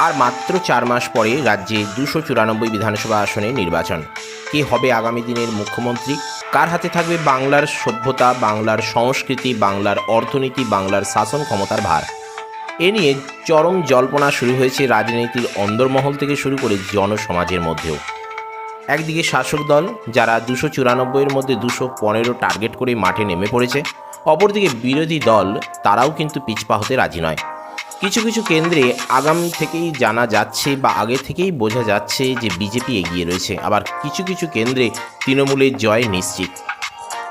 আর মাত্র চার মাস পরে রাজ্যে দুশো চুরানব্বই বিধানসভা আসনে নির্বাচন। কে হবে আগামী দিনের মুখ্যমন্ত্রী? কার হাতে থাকবে বাংলার সভ্যতা, বাংলার সংস্কৃতি, বাংলার অর্থনীতি, বাংলার শাসন ক্ষমতার ভার? এ নিয়ে চরম জল্পনা শুরু হয়েছে রাজনীতির অন্দরমহল থেকে শুরু করে জনসমাজের মধ্যেও। একদিকে শাসক দল, যারা দুশো চুরানব্বইয়ের মধ্যে দুশো পনেরো টার্গেট করে মাঠে নেমে পড়েছে, অপরদিকে বিরোধী দল, তারাও কিন্তু পিছপা হতে রাজি নয়। কিছু কিছু কেন্দ্রে আগাম থেকেই জানা যাচ্ছে বা আগে থেকেই বোঝা যাচ্ছে যে বিজেপি এগিয়ে রয়েছে। আবার কিছু কিছু কেন্দ্রে তৃণমূলের জয় নিশ্চিত।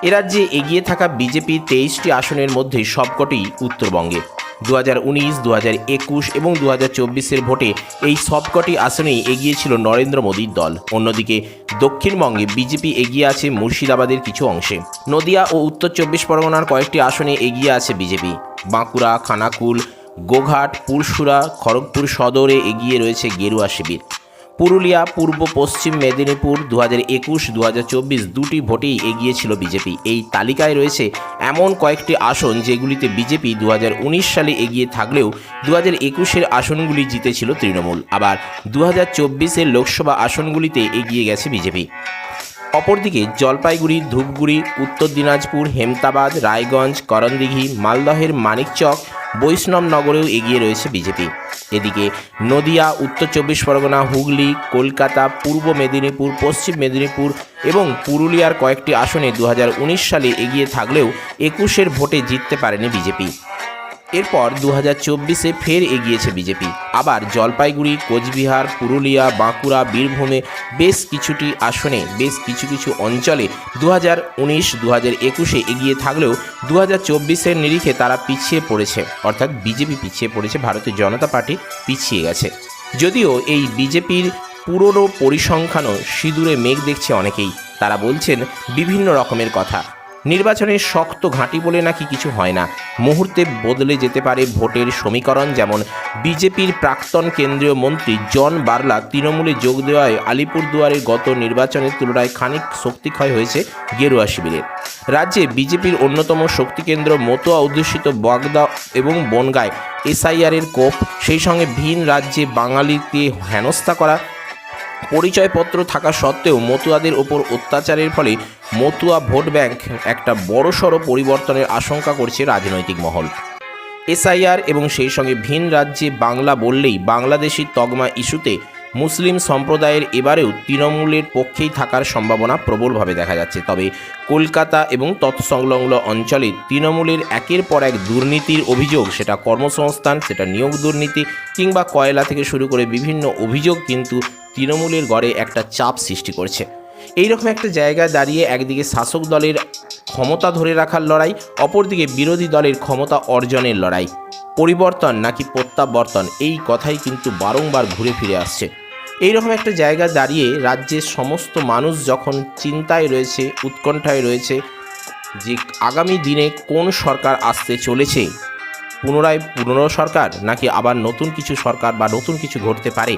এ রাজ্যে এগিয়ে থাকা বিজেপির তেইশটি আসনের মধ্যে সবকটি উত্তরবঙ্গে। দু হাজার উনিশ দু হাজার একুশ এবং দু হাজার চব্বিশের ভোটে এই সবকটি আসনেই এগিয়েছিল নরেন্দ্র মোদীর দল। অন্যদিকে দক্ষিণবঙ্গে বিজেপি এগিয়ে আছে মুর্শিদাবাদের কিছু অংশে। নদিয়া ও উত্তর চব্বিশ পরগনার কয়েকটি আসনে এগিয়ে আছে বিজেপি। বাঁকুড়া, খানাকুল গোঘাট পুরসুরা খড়গপুর সদরে এগিয়ে রয়েছে গেরুয়া শিবির। পুরুলিয়া, পূর্ব পশ্চিম মেদিনীপুর দু হাজার একুশ দু হাজার চব্বিশ দুটি ভোটেই এগিয়েছিল বিজেপি। এই তালিকায় রয়েছে এমন কয়েকটি আসন যেগুলিতে বিজেপি দু হাজার উনিশ সালে এগিয়ে থাকলেও দু হাজার একুশের আসনগুলি জিতেছিল তৃণমূল। আবার দু হাজার চব্বিশের লোকসভা আসনগুলিতে এগিয়ে গেছে বিজেপি। অপরদিকে জলপাইগুড়ি, ধূপগুড়ি, উত্তর দিনাজপুর, হেমতাবাদ, রায়গঞ্জ, করণদিঘি, মালদহের মানিকচক বৈষ্ণবনগরেও এগিয়ে রয়েছে বিজেপি। এদিকে নদিয়া, উত্তর চব্বিশ পরগনা, হুগলি, কলকাতা, পূর্ব মেদিনীপুর, পশ্চিম মেদিনীপুর এবং পুরুলিয়ার কয়েকটি আসনে দু হাজার উনিশ সালে এগিয়ে থাকলেও একুশের ভোটে জিততে পারেনি বিজেপি। এরপর দু হাজার চব্বিশে ফের এগিয়েছে বিজেপি। আবার জলপাইগুড়ি, কোচবিহার, পুরুলিয়া, বাঁকুড়া, বীরভূমে বেশ কিছুটি আসনে, বেশ কিছু কিছু অঞ্চলে দু হাজার উনিশ দু হাজার একুশে এগিয়ে থাকলেও দু হাজার চব্বিশের নিরিখে তারা পিছিয়ে পড়েছে। অর্থাৎ বিজেপি পিছিয়ে পড়েছে, ভারতীয় জনতা পার্টি পিছিয়ে গেছে। যদিও এই বিজেপির পুরনো পরিসংখ্যানও সিঁদুরে মেঘ দেখছে অনেকেই। তারা বলছেন বিভিন্ন রকমের কথা। নির্বাচনের শক্ত ঘাঁটি বলে নাকি কিছু হয় না। মুহূর্তে বদলে যেতে পারে ভোটের সমীকরণ, যেমন বিজেপির প্রাক্তন কেন্দ্রীয় মন্ত্রী জন বার্লা তৃণমূলে যোগ দেওয়ায় আলিপুরদুয়ারের গত নির্বাচনের তুলনায় খানিক শক্তিক্ষয় হয়েছে গেরুয়া শিবিরের রাজ্যে বিজেপির অন্যতম শক্তিকেন্দ্র মতোয়া অধ্যুষিত বাগদা এবং বনগায় এসআইআরের কোপ, সেই সঙ্গে ভিন রাজ্যে বাঙালিকে হেনস্থা করা পরিচয়পত্র থাকা সত্ত্বেও মতুয়াদের ওপর অত্যাচারের ফলে মতুয়া ভোট ব্যাংক একটা বড়সড় পরিবর্তনের আশঙ্কা করছে রাজনৈতিক মহল। এসআইআর এবং সেই সঙ্গে ভিন রাজ্যে বাংলা বললেই বাংলাদেশি তগমা ইস্যুতে মুসলিম সম্প্রদায়ের এবারেও তৃণমূলের পক্ষেই থাকার সম্ভাবনা প্রবলভাবে দেখা যাচ্ছে। তবে কলকাতা এবং তৎসংলগ্ন অঞ্চলে তৃণমূলের একের পর এক দুর্নীতির অভিযোগ, সেটা কর্মসংস্থান, সেটা নিয়োগ দুর্নীতি কিংবা কয়লা থেকে শুরু করে বিভিন্ন অভিযোগ কিন্তু তৃণমূলের গড়ে একটা চাপ সৃষ্টি করছে। এইরকম একটা জায়গায় দাঁড়িয়ে একদিকে শাসক দলের ক্ষমতা ধরে রাখার লড়াই, অপরদিকে বিরোধী দলের ক্ষমতা অর্জনের লড়াই। পরিবর্তন নাকি প্রত্যাবর্তন, এই কথাই কিন্তু বারংবার ঘুরে ফিরে আসছে। এইরকম একটা জায়গা দাঁড়িয়ে রাজ্যের সমস্ত মানুষ যখন চিন্তায় রয়েছে, উৎকণ্ঠায় রয়েছে, যে আগামী দিনে কোন সরকার আসতে চলেছে? পুনরায় পুরনো সরকার নাকি আবার নতুন কিছু সরকার বা নতুন কিছু ঘটতে পারে?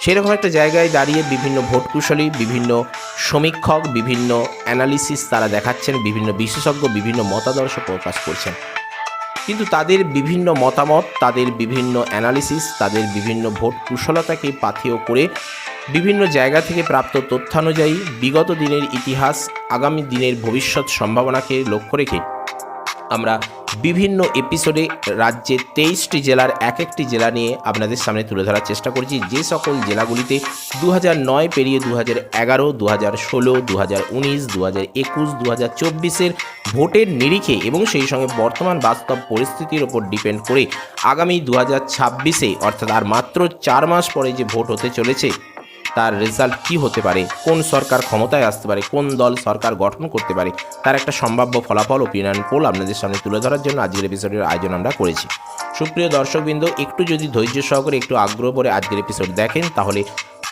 সেরকম একটা জায়গায় দাঁড়িয়ে বিভিন্ন ভোট কুশলী বিভিন্ন সমীক্ষক, বিভিন্ন অ্যানালিসিস তারা দেখাচ্ছেন, বিভিন্ন বিশেষজ্ঞ, বিভিন্ন মতাদর্শ প্রকাশ করছেন। কিন্তু তাদের বিভিন্ন মতামত, তাদের বিভিন্ন অ্যানালিসিস তাদের বিভিন্ন ভোট কুশলতাকে পাথেয় করে বিভিন্ন জায়গা থেকে প্রাপ্ত তথ্যানুযায়ী বিগত দিনের ইতিহাস, আগামী দিনের ভবিষ্যৎ সম্ভাবনাকে লক্ষ্য রেখে আমরা বিভিন্ন এপিসোডে রাজ্যের তেইশটি জেলার এক একটি জেলা নিয়ে আপনাদের সামনে তুলে ধরার চেষ্টা করছি। যে সকল জেলাগুলিতে দু নয় পেরিয়ে দু হাজার এগারো দু হাজার ষোলো দু হাজার উনিশ দু হাজার একুশ দু হাজার চব্বিশের ভোটের নিরিখে এবং সেই সঙ্গে বর্তমান বাস্তব পরিস্থিতির ওপর ডিপেন্ড করে আগামী দু হাজার ছাব্বিশে, অর্থাৎ আর মাত্র চার মাস পরে যে ভোট হতে চলেছে তার রেজাল্ট কি হতে পারে? কোন সরকার ক্ষমতায় আসতে পারে? কোন দল সরকার গঠন করতে পারে? তার একটা সম্ভাব্য ফলাফল ওপিনিয়ন পোল আপনাদের সামনে তুলে ধরার জন্য আজকের এপিসোডের আয়োজন আমরা করেছি। সুপ্রিয় দর্শকবৃন্দ, একটু যদি ধৈর্য সহকারে, একটু আগ্রহ করে আজকের এপিসোড দেখেন, তাহলে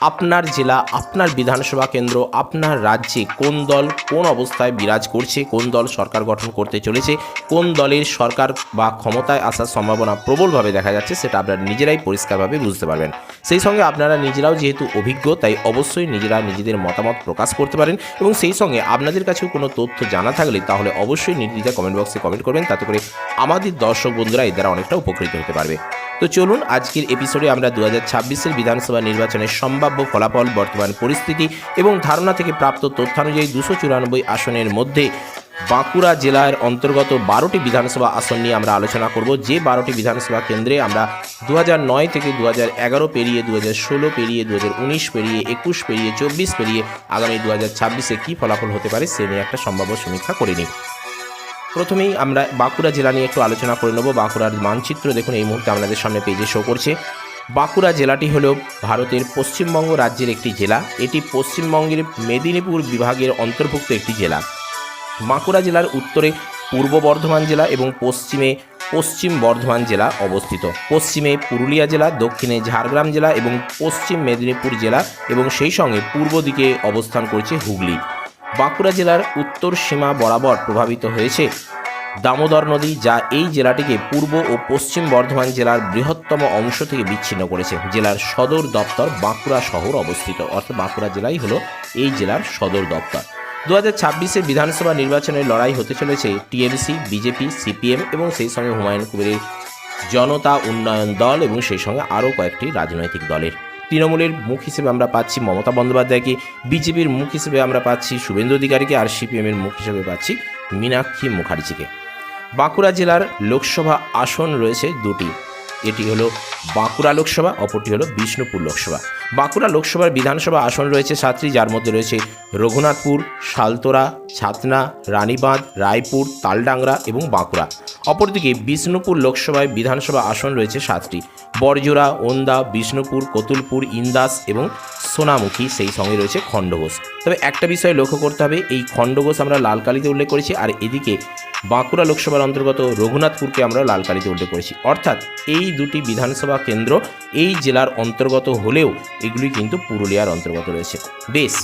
আপনার জেলা, আপনার বিধানসভা কেন্দ্র, আপনার রাজ্যে কোন দল কোন অবস্থায় বিরাজ করছে, কোন দল সরকার গঠন করতে চলেছে, কোন দলের সরকার বা ক্ষমতায় আসার সম্ভাবনা প্রবলভাবে দেখা যাচ্ছে সেটা আপনারা নিজেরাই পরিষ্কারভাবে বুঝতে পারবেন। সেই সঙ্গে আপনারা নিজেরাও যেহেতু অভিজ্ঞ, তাই অবশ্যই নিজেরা নিজেদের মতামত প্রকাশ করতে পারেন এবং সেই সঙ্গে আপনাদের কাছেও কোনো তথ্য জানা থাকলে তাহলে অবশ্যই নির্দ্বিধায় কমেন্ট বক্সে কমেন্ট করবেন, তাতে করে আমাদের দর্শক বন্ধুরা এর দ্বারা অনেকটা উপকৃত হতে পারবে। তো চলুন, আজকের এপিসোডে আমরা দু হাজার ছাব্বিশের বিধানসভা নির্বাচনের সম্ভাব্য ফলাফল, বর্তমান পরিস্থিতি এবং ধারণা থেকে প্রাপ্ত তথ্যানুযায়ী দুশো চুরানব্বই আসনের মধ্যে বাঁকুড়া জেলার অন্তর্গত বারোটি বিধানসভা আসন নিয়ে আমরা আলোচনা করব। যে বারোটি বিধানসভা কেন্দ্রে আমরা দু নয় থেকে দু হাজার এগারো পেরিয়ে দু হাজার ষোলো পেরিয়ে দু উনিশ পেরিয়ে, একুশ পেরিয়ে, চব্বিশ পেরিয়ে আগামী দু হাজার ছাব্বিশে কী ফলাফল হতে পারে সে নিয়ে একটা সম্ভাব্য সমীক্ষা করে নিই। প্রথমেই আমরা বাঁকুড়া জেলা নিয়ে একটু আলোচনা করে নেব। বাঁকুড়ার মানচিত্র দেখুন, এই মুহূর্তে আপনাদের সামনে পেজে শো করছে। বাঁকুড়া জেলাটি হল ভারতের পশ্চিমবঙ্গ রাজ্যের একটি জেলা। এটি পশ্চিমবঙ্গের মেদিনীপুর বিভাগের অন্তর্ভুক্ত একটি জেলা। বাঁকুড়া জেলার উত্তরে পূর্ব বর্ধমান জেলা এবং পশ্চিমে পশ্চিম বর্ধমান জেলা অবস্থিত। পশ্চিমে পুরুলিয়া জেলা, দক্ষিণে ঝাড়গ্রাম জেলা এবং পশ্চিম মেদিনীপুর জেলা এবং সেই সঙ্গে পূর্ব দিকে অবস্থান করছে হুগলি। বাঁকুড়া জেলার উত্তর সীমা বরাবর প্রভাবিত হয়েছে দামোদর নদী, যা এই জেলাটিকে পূর্ব ও পশ্চিম বর্ধমান জেলার বৃহত্তম অংশ থেকে বিচ্ছিন্ন করেছে। জেলার সদর দপ্তর বাঁকুড়া শহর অবস্থিত। অর্থাৎ বাঁকুড়া জেলাই হলো এই জেলার সদর দপ্তর। দু হাজার ছাব্বিশে বিধানসভা নির্বাচনের লড়াই হতে চলেছে টিএমসি, বিজেপি, সিপিএম এবং সেই সঙ্গে হুমায়ুন কবিরের জনতা উন্নয়ন দল এবং সেই সঙ্গে আরও কয়েকটি রাজনৈতিক দলের। তৃণমূলের মুখ হিসেবে আমরা পাচ্ছি মমতা বন্দ্যোপাধ্যায়কে, বিজেপির মুখ হিসেবে আমরা পাচ্ছি শুভেন্দু অধিকারীকে, আর সিপিএমের মুখ হিসেবে পাচ্ছি মীনাক্ষী মুখার্জিকে। বাঁকুড়া জেলার লোকসভা আসন রয়েছে দুটি। এটি হলো বাঁকুড়া লোকসভা, অপরটি হলো বিষ্ণুপুর লোকসভা। বাঁকুড়া লোকসভার বিধানসভা আসন রয়েছে সাতটি, যার মধ্যে রয়েছে রঘুনাথপুর, শালতোরা, ছাতনা, রানীবাঁধ, রায়পুর, তালডাংরা এবং বাঁকুড়া। অপরদিকে বিষ্ণুপুর লোকসভায় বিধানসভা আসন রয়েছে সাতটি। বরজোড়া, ওন্দা, বিষ্ণুপুর, কতুলপুর, ইন্দাস এবং সোনামুখী সেই সঙ্গে রয়েছে খণ্ডঘোষ। তবে একটা বিষয় লক্ষ্য করতে হবে, এই খণ্ডঘোষ আমরা লাল কালিতে উল্লেখ করেছি আর এদিকে বাঁকুড়া লোকসভার অন্তর্গত রঘুনাথপুরকে আমরা লাল কালিতে উল্লেখ করেছি। অর্থাৎ এই দুটি বিধানসভা কেন্দ্র এই জেলার অন্তর্গত হলেও এগুলি কিন্তু পুরুলিয়ার অন্তর্গত রয়েছে। বেশ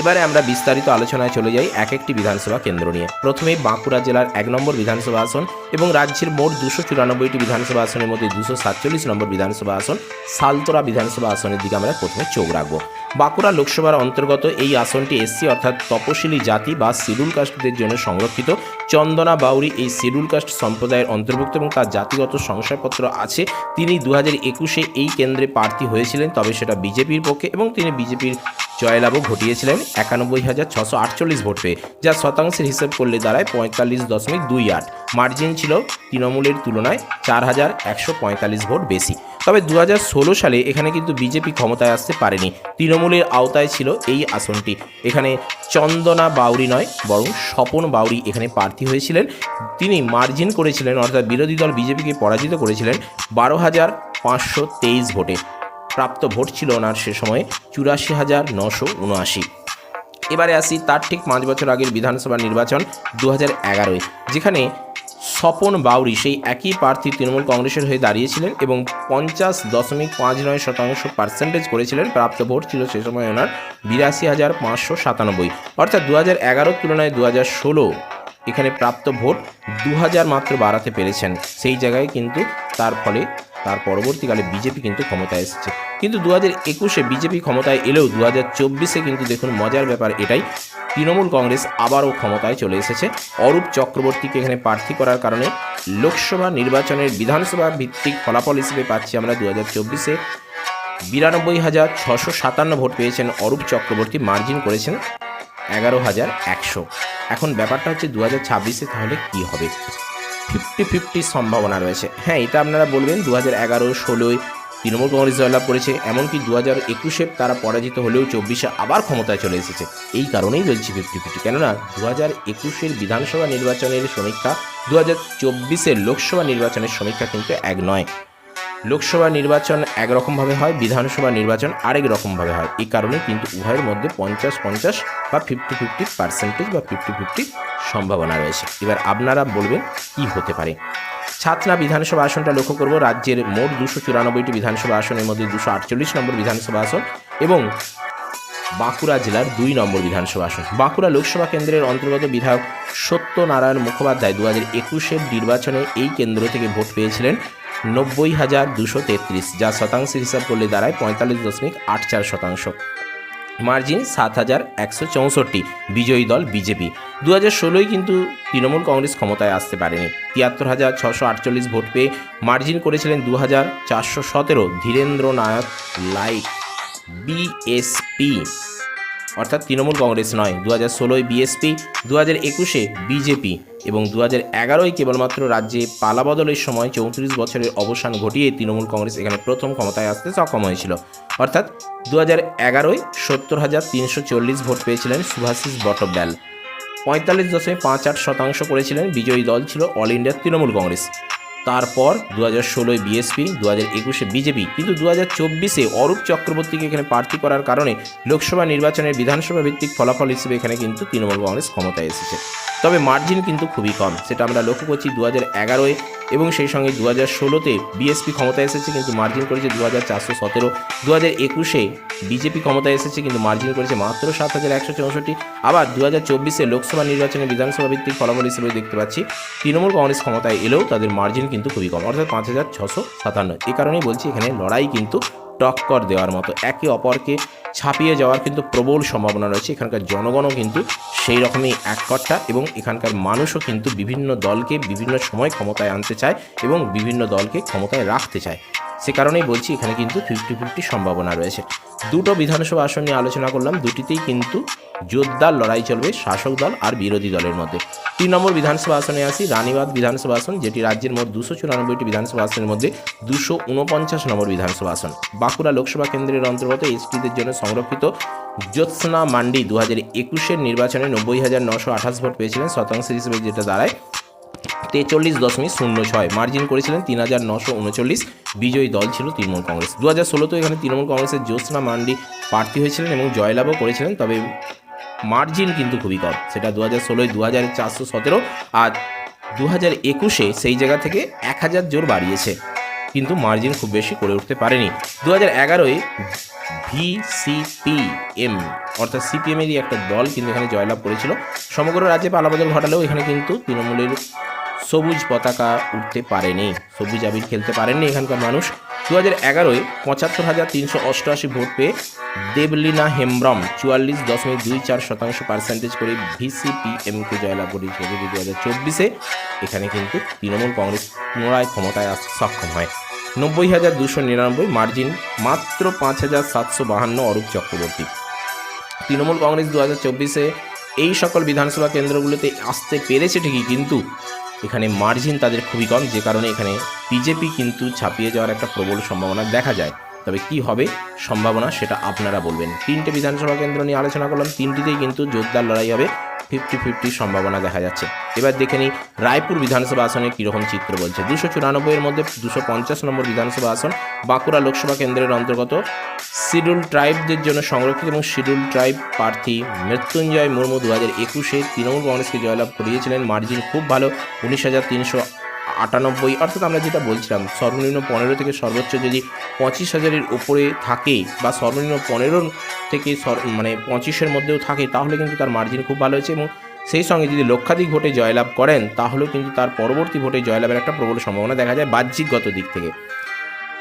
এবারে আমরা বিস্তারিত আলোচনায় চলে যাই এক একটি বিধানসভা কেন্দ্র নিয়ে। প্রথমে বাঁকুড়া জেলার এক নম্বর বিধানসভা আসন এবং রাজ্যের মোট দুশো চুরানব্বইটি বিধানসভা আসনের মধ্যে দুশো সাতচল্লিশ নম্বর বিধানসভা আসন সালতোরা বিধানসভা আসনের দিকে আমরা প্রথমে চোখ রাখব। বাঁকুড়া লোকসভার অন্তর্গত এই আসনটি এসসি অর্থাৎ তপশিলি জাতি বা শিডিউল কাস্টদের জন্য সংরক্ষিত। চন্দনা বাউরি এই শিডিউল কাস্ট সম্প্রদায়ের অন্তর্ভুক্ত এবং তার জাতিগত শংসাপত্র আছে। তিনি দু একুশে এই কেন্দ্রে প্রার্থী হয়েছিলেন, তবে সেটা বিজেপির পক্ষে এবং তিনি বিজেপির জয়লাভও ঘটিয়েছিলেন একানব্বই হাজার ছশো আটচল্লিশ ভোট পেয়ে, যা শতাংশের হিসেব করলে দাঁড়ায় পঁয়তাল্লিশ দশমিক দুই আট। মার্জিন ছিল তৃণমূলের তুলনায় চার হাজার একশো পঁয়তাল্লিশ ভোট বেশি। তবে দু হাজার ষোলো সালে এখানে কিন্তু বিজেপি ক্ষমতায় আসতে পারেনি। তৃণমূলের আওতায় ছিল এই আসনটি। এখানে চন্দনা বাউরি নয়, বরং স্বপন বাউরি এখানে প্রার্থী হয়েছিলেন। তিনি মার্জিন করেছিলেন, অর্থাৎ বিরোধী দল বিজেপিকে পরাজিত করেছিলেন বারো হাজার পাঁচশো তেইশ ভোটে। প্রাপ্ত ভোট ছিল ওনার সে সময়ে চুরাশি হাজার নশো উনআশি। এবারে আসি তার ঠিক পাঁচ বছর আগের বিধানসভা নির্বাচন দু হাজার যেখানে স্বপন বাউরি সেই একই প্রার্থী তৃণমূল কংগ্রেসের হয়ে দাঁড়িয়েছিলেন এবং পঞ্চাশ দশমিক পাঁচ নয় শতাংশ পার্সেন্টেজ করেছিলেন। প্রাপ্ত ভোট ছিল সে সময় ওনার বিরাশি হাজার পাঁচশো সাতানব্বই। অর্থাৎ দু হাজার এগারোর তুলনায় দু হাজার ষোলো এখানে প্রাপ্ত ভোট দু হাজার মাত্র বাড়াতে পেরেছেন। সেই জায়গায় কিন্তু তার ফলে তার পরবর্তীকালে বিজেপি কিন্তু ক্ষমতায় এসেছে। কিন্তু দু হাজার একুশে বিজেপি ক্ষমতায় এলেও দু হাজার চব্বিশে কিন্তু দেখুন মজার ব্যাপার এটাই, তৃণমূল কংগ্রেস আবারও ক্ষমতায় চলে এসেছে। অরূপ চক্রবর্তীকে এখানে প্রার্থী করার কারণে লোকসভা নির্বাচনের বিধানসভা ভিত্তিক ফলাফল হিসেবে পাচ্ছি আমরা দু হাজার চব্বিশে। বিরানব্বই হাজার ছশো সাতান্ন ভোট পেয়েছেন অরূপ চক্রবর্তী, মার্জিন করেছেন এগারো হাজার একশো। এখন ব্যাপারটা হচ্ছে দু হাজার ছাব্বিশে তাহলে কী হবে? ফিফটি ফিফটি সম্ভাবনা রয়েছে। হ্যাঁ এটা আপনারা বলবেন দু হাজার এগারো, ষোলোয় তৃণমূল কংগ্রেস জয়লাভ করেছে, এমনকি দু হাজার একুশে তারা পরাজিত হলেও চব্বিশে আবার ক্ষমতায় চলে এসেছে। এই কারণেই রয়েছে ফিফটি ফিফটি। কেননা দু হাজার একুশের বিধানসভা নির্বাচনের সমীক্ষা দু হাজার চব্বিশের লোকসভা নির্বাচনের সমীক্ষা কিন্তু এক নয়। লোকসভা নির্বাচন একরকমভাবে হয়, বিধানসভা নির্বাচন আরেক রকমভাবে হয়। এই কারণে কিন্তু উভয়ের মধ্যে পঞ্চাশ পঞ্চাশ বা ফিফটি ফিফটি পার্সেন্টেজ বা ফিফটি ফিফটি সম্ভাবনা রয়েছে। এবার আপনারা বলবেন, কি হতে পারে? ছাতনা বিধানসভা আসনটা লক্ষ্য করব, রাজ্যের মোট দুশো চুরানব্বইটি বিধানসভা আসনের মধ্যে দুশো আটচল্লিশ নম্বর বিধানসভা আসন এবং বাঁকুড়া জেলার দুই নম্বর বিধানসভা আসন। বাঁকুড়া লোকসভা কেন্দ্রের অন্তর্গত বিধায়ক সত্যনারায়ণ মুখোপাধ্যায় দু হাজার একুশের নির্বাচনে এই কেন্দ্র থেকে ভোট পেয়েছিলেন। নব্বই হাজার দুশো তেত্রিশ, যা শতাংশের হিসাব করলে দাঁড়ায় পঁয়তাল্লিশ দশমিক আট চার শতাংশ। মার্জিন সাত হাজার একশো চৌষট্টি, বিজয়ী দল বিজেপি। দু হাজার ষোলোয় কিন্তু তৃণমূল কংগ্রেস ক্ষমতায় আসতে পারেনি। তিয়াত্তর হাজার ছশো আটচল্লিশ ভোট পেয়ে মার্জিন করেছিলেন দু হাজার চারশো সতেরো ধীরেন্দ্র নায়ক লাইক বিএসপি। অর্থাৎ তৃণমূল কংগ্রেস নয় দু হাজার ষোলোয় বিএসপি দু হাজার একুশে বিজেপি এবং দু হাজার এগারোয় কেবলমাত্র রাজ্যে পালাবদলের সময় চৌত্রিশ বছরের অবসান ঘটিয়ে তৃণমূল কংগ্রেস এখানে প্রথম ক্ষমতায় আসতে সক্ষম হয়েছিল। অর্থাৎ দু হাজার এগারোয় সত্তর হাজার তিনশো চল্লিশ ভোট পেয়েছিলেন সুভাষিস বটব্যাল। পঁয়তাল্লিশ দশমিক পাঁচ আট শতাংশ করেছিলেন বিজয়ী দল ছিল অল ইন্ডিয়া তৃণমূল কংগ্রেস। তারপর দু হাজার ষোলোয় বিএসপি দু হাজার একুশে বিজেপি, কিন্তু দু হাজার চব্বিশে অরূপ চক্রবর্তীকে এখানে প্রার্থী করার কারণে লোকসভা নির্বাচনের বিধানসভা ভিত্তিক ফলাফল হিসেবে এখানে কিন্তু তৃণমূল কংগ্রেস ক্ষমতায় এসেছে। তবে মার্জিন কিন্তু খুবই কম। সেটা আমরা লক্ষ্য করছি দু হাজার এগারোয় এবং সেই সঙ্গে দু হাজার ষোলোতে বিএসপি ক্ষমতায় এসেছে কিন্তু মার্জিন করেছে দু হাজার চারশো সতেরো। দু হাজার একুশে বিজেপি ক্ষমতায় এসেছে কিন্তু মার্জিন করেছে মাত্র সাত হাজার একশো চৌষট্টি। আবার দু হাজার চব্বিশে লোকসভা নির্বাচনে বিধানসভা ভিত্তিক ফলাফল হিসেবে দেখতে পাচ্ছি, তৃণমূল কংগ্রেস ক্ষমতায় এলেও তাদের মার্জিন কিন্তু খুবই কম, অর্থাৎ পাঁচ হাজার ছশো সাতান্ন। এই কারণেই বলছি এখানে লড়াই কিন্তু টক্কর দেওয়ার মতো। একে অপরকে ছাপিয়ে যাওয়ার কিন্তু প্রবল সম্ভাবনা রয়েছে। এখানকার জনগণও কিন্তু সেই রকমই এককট্টা এবং এখানকার মানুষও কিন্তু বিভিন্ন দলকে বিভিন্ন সময় ক্ষমতায় আনতে চায় এবং বিভিন্ন দলকে ক্ষমতায় রাখতে চায়। সে কারণেই বলছি এখানে কিন্তু ফিফটি ফিফটি সম্ভাবনা রয়েছে। দুটো বিধানসভা আসন নিয়ে আলোচনা করলাম, দুটিতেই কিন্তু জোরদার লড়াই চলবে শাসক দল আর বিরোধী দলের মধ্যে। তিন নম্বর বিধানসভা আসনে আসি রানীবাদ বিধানসভা আসন, যেটি রাজ্যের মোট দুশো চুরানব্বইটি বিধানসভা আসনের মধ্যে দুশো উনপঞ্চাশ নম্বর বিধানসভা আসন। বাঁকুড়া লোকসভা কেন্দ্রের অন্তর্গত এসটিদের জন্য সংরক্ষিত জ্যোৎস্না মান্ডি দু হাজার একুশের নির্বাচনে নব্বই হাজার নশো আঠাশ ভোট পেয়েছিলেন, শতাংশ হিসেবে যেটা দাঁড়ায় তেচল্লিশ দশমিক শূন্য ছয়। মার্জিন করেছিলেন তিন হাজার নশো উনচল্লিশ। বিজয়ী দল ছিল তৃণমূল কংগ্রেস। দু হাজার ষোলোতে এখানে তৃণমূল কংগ্রেসের জ্যোৎস্না মান্ডি প্রার্থী হয়েছিলেন এবং জয়লাভও করেছিলেন, তবে মার্জিন কিন্তু খুবই কম। সেটা দু হাজার ষোলোয় দু হাজার চারশো সতেরো আর দু হাজার একুশে সেই জায়গা থেকে এক হাজার জোর বাড়িয়েছে। কিন্তু মার্জিন খুব বেশি করে উঠতে পারেনি। দু হাজার এগারোয় ভিসিপিএম অর্থাৎ সিপিএমেরই একটা দল কিন্তু এখানে জয়লাভ করেছিল। সমগ্র রাজ্যে পালাবদল ঘটালেও এখানে কিন্তু তৃণমূলের সবুজ পতাকা উঠতে পারেনি, সবুজ আবির খেলতে পারেননি এখানকার মানুষ। দু হাজার এগারোয় পঁচাত্তর হাজার তিনশো অষ্টআশি ভোট পেয়ে দেবলীনা হেমব্রম চুয়াল্লিশ দশমিক দুই চার শতাংশ পার্সেন্টেজ করে ভিসিপিএমকে জয়লাভ করেছিল দু হাজার চব্বিশে এখানে কিন্তু তৃণমূল কংগ্রেস পুনরায় ক্ষমতায় সক্ষম হয়। নব্বই হাজার দুশো নিরানব্বই মার্জিন, মাত্র পাঁচ হাজার সাতশো বাহান্ন অরূপ চক্রবর্তী। তৃণমূল কংগ্রেস দু হাজার চব্বিশে এই সকল বিধানসভা কেন্দ্রগুলোতে আসতে পেরেছে ঠিকই, কিন্তু এখানে মার্জিন তাদের খুবই কম, যে কারণে এখানে বিজেপি কিন্তু ছাপিয়ে যাওয়ার একটা প্রবল সম্ভাবনা দেখা যায়। তবে কি হবে সম্ভাবনা সেটা আপনারা বলবেন। তিনটে বিধানসভা কেন্দ্র নিয়ে আলোচনা করলাম, তিনটিতেই কিন্তু জোরদার লড়াই হবে। ফিফটি ফিফটির সম্ভাবনা দেখা যাচ্ছে। এবার দেখে নিই, রায়পুর বিধানসভা আসনে কীরকম চিত্র বলছে? দুশো চুরানব্বইয়ের মধ্যে দুশো পঞ্চাশ নম্বর বিধানসভা আসন, বাঁকুড়া লোকসভা কেন্দ্রের অন্তর্গত শিডিউল ট্রাইবদের জন্য সংরক্ষিত এবং শিডিউল ট্রাইব প্রার্থী মৃত্যুঞ্জয় মুর্মু দু হাজার একুশে তৃণমূল কংগ্রেসকে জয়লাভ করিয়েছিলেন। মার্জিন খুব ভালো, উনিশ হাজার তিনশো আটানব্বই, অর্থাৎ আমরা যেটা বলছিলাম, সর্বনিম্ন পনেরো থেকে সর্বোচ্চ যদি পঁচিশ হাজারের উপরে থাকে বা সর্বনিম্ন পনেরো থেকে মানে পঁচিশের মধ্যেও থাকে, তাহলে কিন্তু তার মার্জিন খুব ভালো হয়েছে এবং সেই সঙ্গে যদি লক্ষাধিক ভোটে জয়লাভ করেন, তাহলেও কিন্তু তার পরবর্তী ভোটে জয়লাভের একটা প্রবল সম্ভাবনা দেখা যায় বাহ্যিকগত দিক থেকে।